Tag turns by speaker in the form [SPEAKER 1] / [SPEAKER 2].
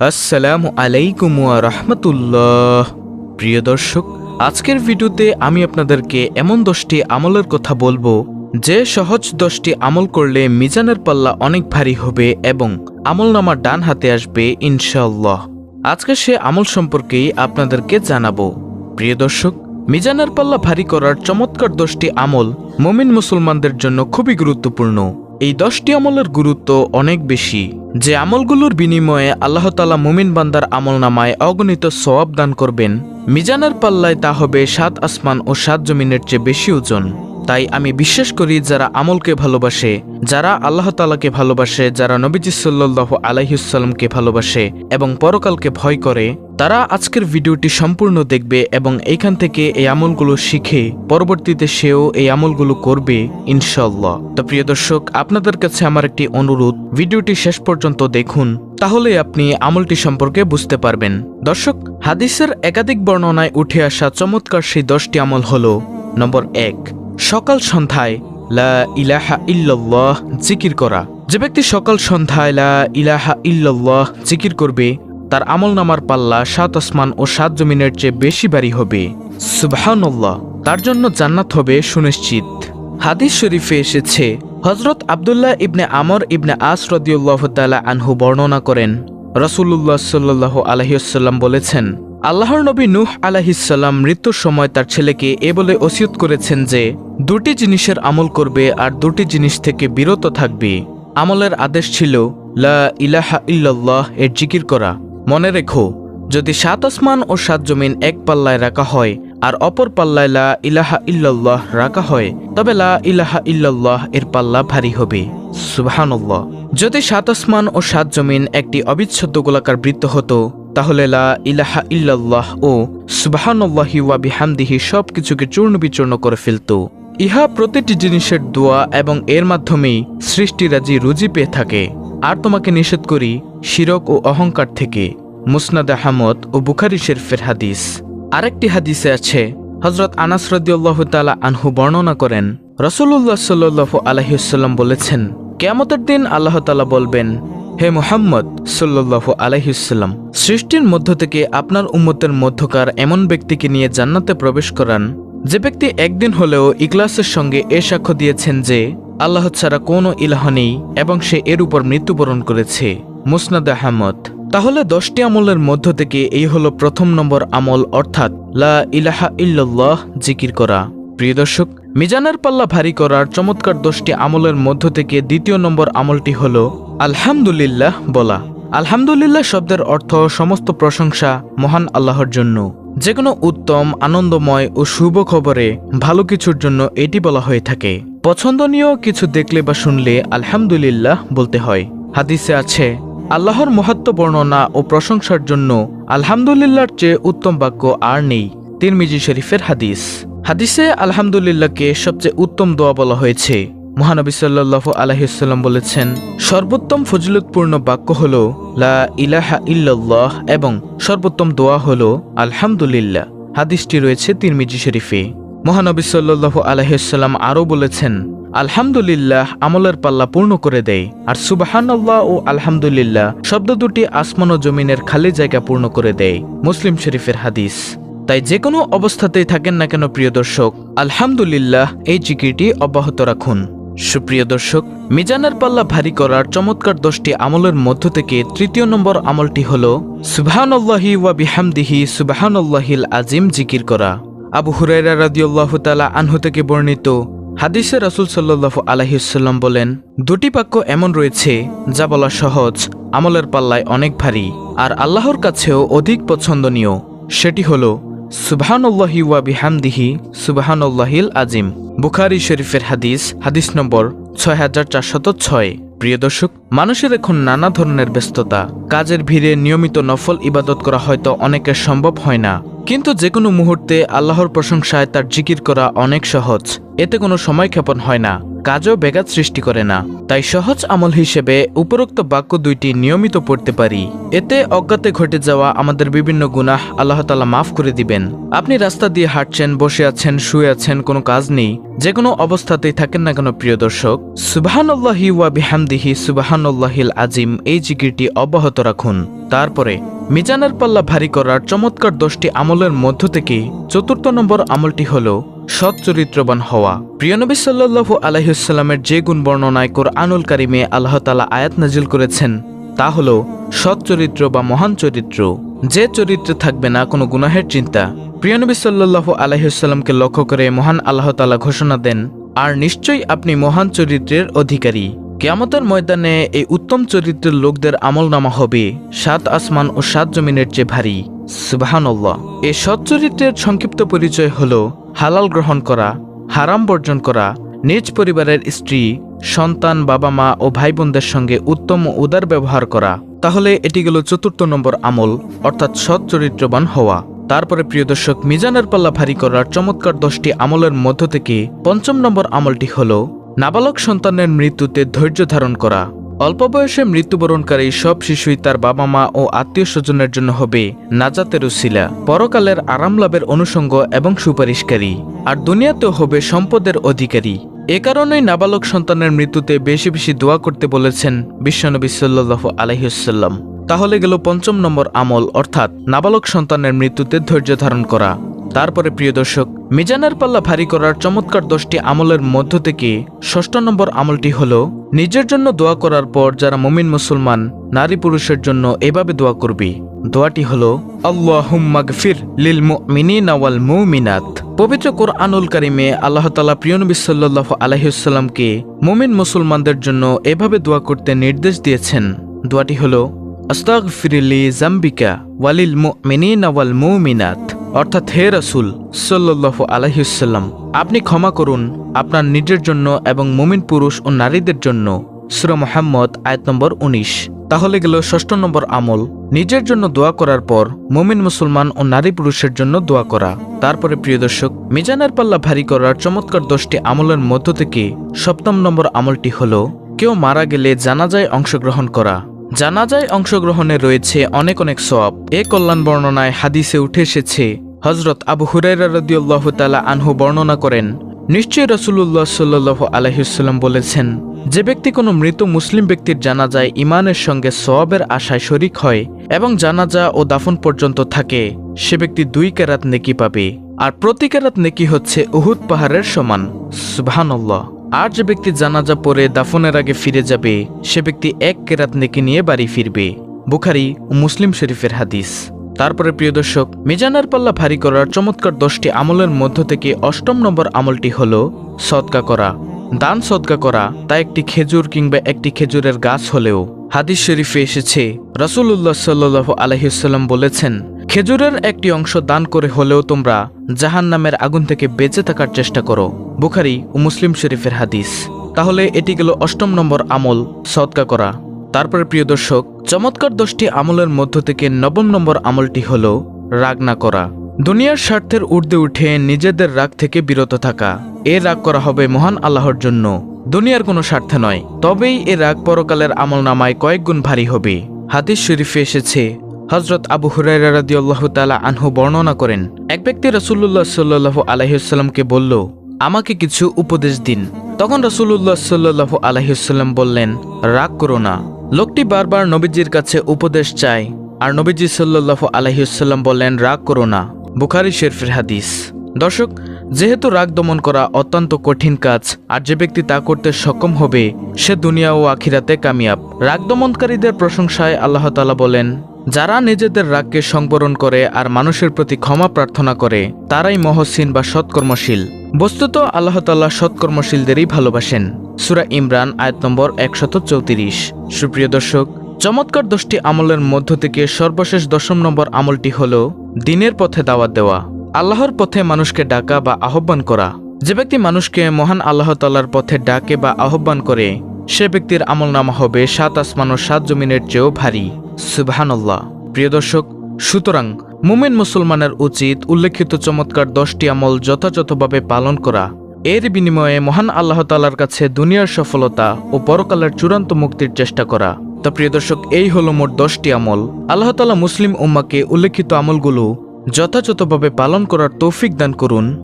[SPEAKER 1] আসসালামু আলাইকুম রাহমাতুল্লাহ। প্রিয় দর্শক, আজকের ভিডিওতে আমি আপনাদেরকে এমন দশটি আমলের কথা বলব, যে সহজ দশটি আমল করলে মিজানের পাল্লা অনেক ভারী হবে এবং আমল নামার ডান হাতে আসবে ইনশাল্লাহ আজকে সে আমল সম্পর্কেই আপনাদেরকে জানাব। প্রিয় দর্শক, মিজানের পাল্লা ভারী করার চমৎকার দশটি আমল মুমিন মুসলমানদের জন্য খুবই গুরুত্বপূর্ণ। এই দশটি আমলের গুরুত্ব অনেক বেশি, যে আমলগুলোর বিনিময়ে আল্লাহ তালা মুমিন বান্দার আমল নামায় অগণিত সওয়াব দান করবেন। মিজানের পাল্লায় তা হবে সাত আসমান ও সাত জমিনের চেয়ে বেশি ওজন। তাই আমি বিশ্বাস করি যারা আমলকে ভালোবাসে, যারা আল্লাহ তালাকে ভালোবাসে, যারা নবীজি সাল্লাহ আলাইসাল্লামকে ভালোবাসে এবং পরকালকে ভয় করে, তারা আজকের ভিডিওটি সম্পূর্ণ দেখবে এবং এইখান থেকে এই আমলগুলো শিখে পরবর্তীতে সেও এই আমলগুলো করবে ইনশাল্লাহ তো প্রিয় দর্শক, আপনাদের কাছে আমার একটি অনুরোধ, ভিডিওটি শেষ পর্যন্ত দেখুন তাহলে আপনি আমলটি সম্পর্কে বুঝতে পারবেন। দর্শক, হাদিসের একাধিক বর্ণনায় উঠে আসা চমৎকার সেই দশটি আমল হল, নম্বর এক সকাল সন্ধ্যায় লা ইলাহা ইল্লাল্লাহ জিকির করা। যে ব্যক্তি সকাল সন্ধ্যায় লা ইলাহা ইল্লাল্লাহ জিকির করবে, তার আমল নামার পাল্লা সাত আসমান ও সাত জমিনের চেয়ে বেশি বাড়ি হবে। সুবহানাল্লাহ, তার জন্য জান্নাত হবে সুনিশ্চিত। হাদিস শরীফে এসেছে হজরত আবদুল্লাহ ইবনে আমর ইবনে আস রদিউল্লাহ আনহু বর্ণনা করেন। রসুল্লাহ সাল্লাহ আলহিউসাল্লাম বলেছেন আল্লাহর নবী নূহ আলাহিসাল্লাম মৃত্যুর সময় তার ছেলেকে এ বলে ওসিয়ত করেছেন যে, দুটি জিনিসের আমল করবে আর দুটি জিনিস থেকে বিরত থাকবে। আমলের আদেশ ছিল, লা ইলাহা ইল্লাল্লাহ এর জিকির করা। মনে রেখো, যদি সাত আসমান ও সাত জমিন এক পাল্লায় রাখা হয় আর অপর পাল্লায় লা ইলাহা ইল্লাল্লাহ রাখা হয়, তবে লা ইলাহা ইল্লাল্লাহ এর পাল্লা ভারী হবে। সুবহানাল্লাহ। যদি সাত আসমান ও সাত জমিন একটি অবিচ্ছেদ্য গোলাকার বৃত্ত হতো তাহলে লা ইলাহা ইল্লাল্লাহ ও সুবহানাল্লাহি ওয়া বিহামদিহি সব কিছুকে চূর্ণ বিচূর্ণ করে ফেলত। ইহা প্রতিটি জিনিসের দোয়া এবং এর মাধ্যমেই সৃষ্টিরাজি রুজি পেয়ে থাকে। আর তোমাকে নিষেধ করি, শিরক ও অহংকার থেকে। মুসনাদ আহমদ ও বুখারি শেরফের হাদিস। আরেকটি হাদিসে আছে হজরত আনাস রদিউল্লাহ তালা আনহু বর্ণনা করেন রসুল্লাহ সাল্লু আলহিউসাল্লাম বলেছেন, কেয়ামতের দিন আল্লাহ তালা বলবেন হে মোহাম্মদ সাল্লু আলহিউসাল্লাম সৃষ্টির মধ্য থেকে আপনার উম্মতের মধ্যকার এমন ব্যক্তিকে নিয়ে জান্নাতে প্রবেশ করান, যে ব্যক্তি একদিন হলেও ইকলাসের সঙ্গে এ সাক্ষ্য দিয়েছেন যে, আল্লাহ ছাড়া কোনো ইলাহ নেই এবং সে এর উপর মৃত্যুবরণ করেছে। মুসনাদ আহমদ, তাহলে দশটি আমলের মধ্য থেকে এই হলো প্রথম নম্বর আমল, অর্থাৎ লা ইলাহা ইল্লাল্লাহ জিকির করা। প্রিয় দর্শক মিজানের পাল্লা ভারী করার চমৎকার দশটি আমলের মধ্য থেকে দ্বিতীয় নম্বর আমলটি হল আলহামদুলিল্লাহ বলা। আলহামদুলিল্লাহ শব্দের অর্থ সমস্ত প্রশংসা মহান আল্লাহর জন্য। যে কোনো উত্তম, আনন্দময় ও শুভ খবরে ভালো কিছুর জন্য এটি বলা হয়ে থাকে। পছন্দনীয় কিছু দেখলে বা শুনলে আলহামদুলিল্লাহ বলতে হয়। হাদিসে আছে, আল্লাহর মহাত্ম বর্ণনা ও প্রশংসার জন্য আলহামদুলিল্লাহর চেয়ে উত্তম বাক্য আর নেই। তিরমিজি শরীফের হাদিস। হাদিসে আলহামদুলিল্লাহকে সবচেয়ে উত্তম দোয়া বলা হয়েছে। মহানবী সাল্লাহ আলহিসাল্লাম বলেছেন, সর্বোত্তম ফজিলতপূর্ণ বাক্য হল, লা ইলাহা ইল্লাল্লাহ এবং সর্বোত্তম দোয়া হল, আলহামদুলিল্লাহ হাদিসটি রয়েছে তিরমিজি শরীফে। মহানবী সাল্লাহ আলহিসাল্লাম আরও বলেছেন, আলহামদুলিল্লাহ আমলের পাল্লা পূর্ণ করে দেয়, আর সুবাহান্লাহ ও আলহামদুলিল্লাহ শব্দ দুটি আসমান ও জমিনের খালি জায়গা পূর্ণ করে দেয়। মুসলিম শরীফের হাদিস। তাই যে কোনো অবস্থাতেই থাকেন না কেন, প্রিয় দর্শক, আলহামদুলিল্লাহ এই জিকিরটি অব্যাহত রাখুন। সুপ্রিয় দর্শক, মিজানের পাল্লা ভারী করার চমৎকার দশটি আমলের মধ্য থেকে তৃতীয় নম্বর আমলটি হল, সুবাহানল্লাহি ওয়া বিহামদিহি সুবাহানল্লাহিল আজিম জিকির করা। আবু হুরাইরা রাদিউল্লাহ তালা আনহু থেকে বর্ণিত হাদিসে রাসুল সাল্লাহ আলহিসাল্লাম বলেন, দুটি বাক্য এমন রয়েছে যা বলা সহজ, আমলের পাল্লায় অনেক ভারী, আর আল্লাহর কাছেও অধিক পছন্দনীয়। সেটি হল সুবাহানুল্লাহি ওয়া সুবাহানুল্লাহিল আজিম বুখারি শরীফের হাদিস হাদিস নম্বর ছয় হাজার চারশত ছয়। প্রিয় দর্শক, মানুষের এখন নানা ধরনের ব্যস্ততা। কাজের ভিড়ে নিয়মিত নফল ইবাদত করা হয়তো অনেকের সম্ভব হয় না। কিন্তু যে কোনো মুহূর্তে আল্লাহর প্রশংসায় তার জিকির করা অনেক সহজ। এতে কোনো সময় ক্ষেপণ হয় না। কাজও ব্যাঘাত সৃষ্টি করে না। তাই সহজ আমল হিসেবে উপরোক্ত বাক্য দুইটি নিয়মিত পড়তে পারি। এতে অজ্ঞাতে ঘটে যাওয়া আমাদের বিভিন্ন গুনাহ আল্লাহ তালা মাফ করে দিবেন। আপনি রাস্তা দিয়ে হাঁটছেন, বসে আছেন, শুয়ে আছেন, কোনো কাজ নেই। যে কোনো অবস্থাতেই থাকেন না কেন, প্রিয় দর্শক। সুবাহান্লাহি ওয়া বিহামদিহি সুবাহান্লাহিল আজিম, এই জিকিরটি অব্যাহত রাখুন। তারপরে, মিজানের পাল্লা ভারী করার চমৎকার দশটি আমলের মধ্য থেকে চতুর্থ নম্বর আমলটি হল সৎ চরিত্রবান হওয়া প্রিয়নবী সাল্লাল্লাহু আলহিউসাল্লামের যে গুণ বর্ণনায় কোরআনুল কারিমে আল্লাহ তালা আয়াত নাজিল করেছেন, তা হল সৎ চরিত্র বা মহান চরিত্র। যে চরিত্রে থাকবে না কোনো গুনাহের চিন্তা। প্রিয়নবী সাল্লাল্লাহু আলহিউসাল্লামকে লক্ষ্য করে মহান আল্লাহ তালা ঘোষণা দেন, আর নিশ্চয়ই আপনি মহান চরিত্রের অধিকারী। কেয়ামতের ময়দানে এই উত্তম চরিত্রের লোকদের আমল নামা হবে। সাত আসমান ও সাত জমিনের চেয়ে ভারী। সুবাহানল্লাহ। এই সৎ চরিত্রের সংক্ষিপ্ত পরিচয় হল হালাল গ্রহণ করা, হারাম বর্জন করা, নিজ পরিবারের স্ত্রী, সন্তান বাবা মা ও ভাই বোনদের সঙ্গে উত্তম ও উদার ব্যবহার করা। তাহলে এটি গেল চতুর্থ নম্বর আমল, অর্থাৎ সৎ চরিত্রবান হওয়া। তারপরে প্রিয় দর্শক, মিজানের পাল্লা ভারী করার চমৎকার দশটি আমলের মধ্য থেকে পঞ্চম নম্বর আমলটি হল, নাবালক সন্তানের মৃত্যুতে ধৈর্য ধারণ করা। অল্প বয়সে মৃত্যুবরণকারী সব শিশুই তার বাবা মা ও আত্মীয় স্বজনের জন্য হবে নাজাতের উসিলা পরকালের আরাম লাভের অনুষঙ্গ এবং সুপারিশকারী। আর দুনিয়াতেও হবে সম্পদের অধিকারী। এ কারণেই নাবালক সন্তানের মৃত্যুতে বেশি বেশি দোয়া করতে বলেছেন বিশ্বনবী সাল্লাহ আলহিউসাল্লাম তাহলে গেল পঞ্চম নম্বর আমল, অর্থাৎ নাবালক সন্তানের মৃত্যুতে ধৈর্য ধারণ করা। তারপরে প্রিয় দর্শক, মিজানের পাল্লা ভারী করার চমৎকার দশটি আমলের মধ্য থেকে ষষ্ঠ নম্বর আমলটি হল, নিজের জন্য দোয়া করার পর যারা মুমিন মুসলমান, নারী পুরুষের জন্য এভাবে দোয়া করবি। দোয়াটি হল আল্লাহুম্মাগফির লিল মুমিনিনা ওয়াল মুমিনাত। পবিত্র কোরআনুল কারিমে আল্লাহ তাআলা প্রিয় নবী সাল্লাল্লাহু আলাইহি ওয়াসাল্লামকে মুমিন মুসলমানদের জন্য এভাবে দোয়া করতে নির্দেশ দিয়েছেন। দোয়াটি হল, আস্তাগফিরিলি জাম্বিকা ওয়ালিল মুমিনিনা ওয়াল মুমিনাত। অর্থাৎ হে রাসূল সাল্লাল্লাহু আলাইহিসাল্লাম আপনি ক্ষমা করুন আপনার নিজের জন্য এবং মুমিন পুরুষ ও নারীদের জন্য। সুরা মোহাম্মদ, আয়াত নম্বর উনিশ। তাহলে গেল ষষ্ঠ নম্বর আমল। নিজের জন্য দোয়া করার পর মুমিন মুসলমান ও নারী পুরুষের জন্য দোয়া করা। তারপরে প্রিয় দর্শক, মিজানের পাল্লা ভারী করার চমৎকার দশটি আমলের মধ্য থেকে সপ্তম নম্বর আমলটি হল, কেউ মারা গেলে জানাজায় অংশগ্রহণ করা। জানাজায় অংশগ্রহণে রয়েছে অনেক অনেক সব এ কল্যাণ বর্ণনায় হাদিসে উঠে এসেছে হজরত আবু হুরাইরা রদিউল্লাহ তালা আনহু বর্ণনা করেন, নিশ্চয়ই রসুল্লাহ সাল্লাহ আলহিউসাল্লাম বলেছেন, যে ব্যক্তি কোনো মৃত মুসলিম ব্যক্তির জানাজায় ইমানের সঙ্গে সওয়াবের আশায় শরিক হয় এবং জানাজা ও দাফন পর্যন্ত থাকে, সে ব্যক্তি দুই কেরাত নেকি পাবে। আর প্রতি কেরাত নেকি হচ্ছে উহুদ পাহাড়ের সমান। সুবহানাল্লাহ। আর যে ব্যক্তি জানাজা পরে দাফনের আগে ফিরে যাবে, সে ব্যক্তি এক কেরাত নেকি নিয়ে বাড়ি ফিরবে। বুখারি ও মুসলিম শরীফের হাদিস। তারপরে প্রিয় দর্শক, মিজানের পাল্লা ভারী করার চমৎকার দশটি আমলের মধ্য থেকে অষ্টম নম্বর আমলটি হল সদকা করা। দান সদকা করা তা একটি খেজুর কিংবা একটি খেজুরের গাছ হলেও। হাদিস শরীফে এসেছে রসুল্লাহ সাল্লু আলহিসাল্লাম বলেছেন খেজুরের একটি অংশ দান করে হলেও তোমরা জাহান নামের আগুন থেকে বেঁচে থাকার চেষ্টা করো, বুখারি ও মুসলিম শরীফের হাদিস। তাহলে এটি গেল অষ্টম নম্বর আমল সৎকা করা। তারপরে প্রিয় দর্শক, চমৎকার দশটি আমলের মধ্য থেকে নবম নম্বর আমলটি হল রাগ না করা। দুনিয়ার স্বার্থের ঊর্ধ্বে উঠে নিজেদের রাগ থেকে বিরত থাকা। এ রাগ করা হবে মহান আল্লাহর জন্য। দুনিয়ার কোনো স্বার্থে নয়, তবেই এ রাগ পরকালের আমল নামায় কয়েক গুণ ভারী হবে। হাদিস শরীফে এসেছে হজরত আবু হুরাইরা রাদিয়াল্লাহু তাআলা আনহু বর্ণনা করেন, এক ব্যক্তি রাসূলুল্লাহ সাল্লাল্লাহু আলাইহিসাল্লামকে বলল, আমাকে কিছু উপদেশ দিন। তখন রাসূলুল্লাহ সাল্লাল্লাহু আলাইহিসাল্লাম বললেন, রাগ করো না। লোকটি বারবার নবীজির কাছে উপদেশ চায়, আর নবীজি সাল্লাল্লাহু আলাইহিসাল্লাম বললেন, রাগ করো না। বুখারি শেরফের হাদিস। দর্শক, যেহেতু রাগ দমন করা অত্যন্ত কঠিন কাজ, আর যে ব্যক্তি তা করতে সক্ষম হবে, সে দুনিয়া ও আখিরাতে কামিয়াব। রাগ দমনকারীদের প্রশংসায় আল্লাহ তাআলা বলেন যারা নিজেদের রাগকে সংবরণ করে আর মানুষের প্রতি ক্ষমা প্রার্থনা করে, তারাই মহসিন বা সৎকর্মশীল। বস্তুত আল্লাহ তাল্লাহ সৎকর্মশীলদেরই ভালোবাসেন। সুরা ইমরান, আয়াত নম্বর একশত চৌত্রিশ। সুপ্রিয় দর্শক, চমৎকার দশটি আমলের মধ্য থেকে সর্বশেষ দশম নম্বর আমলটি হল দিনের পথে দাওয়াত দেওয়া। আল্লাহর পথে মানুষকে ডাকা বা আহ্বান করা। যে ব্যক্তি মানুষকে মহান আল্লাহ তাল্লার পথে ডাকে বা আহ্বান করে, সে ব্যক্তির আমল নামা হবে সাত আসমান ও সাত জমিনের চেয়েও ভারী। সুবহানাল্লাহ। প্রিয় দর্শক, সুতরাং মুমিন মুসলমানের উচিত উল্লেখিত চমৎকার দশটি আমল যথাযথভাবে পালন করা। এর বিনিময়ে মহান আল্লাহ তালার কাছে দুনিয়ার সফলতা ও পরকালের চূড়ান্ত মুক্তির চেষ্টা করা। তা প্রিয় দর্শক, এই হলো মোট দশটি আমল। আল্লাহ তালা মুসলিম উম্মাকে উল্লেখিত আমলগুলো যথাযথভাবে পালন করার তৌফিক দান করুন।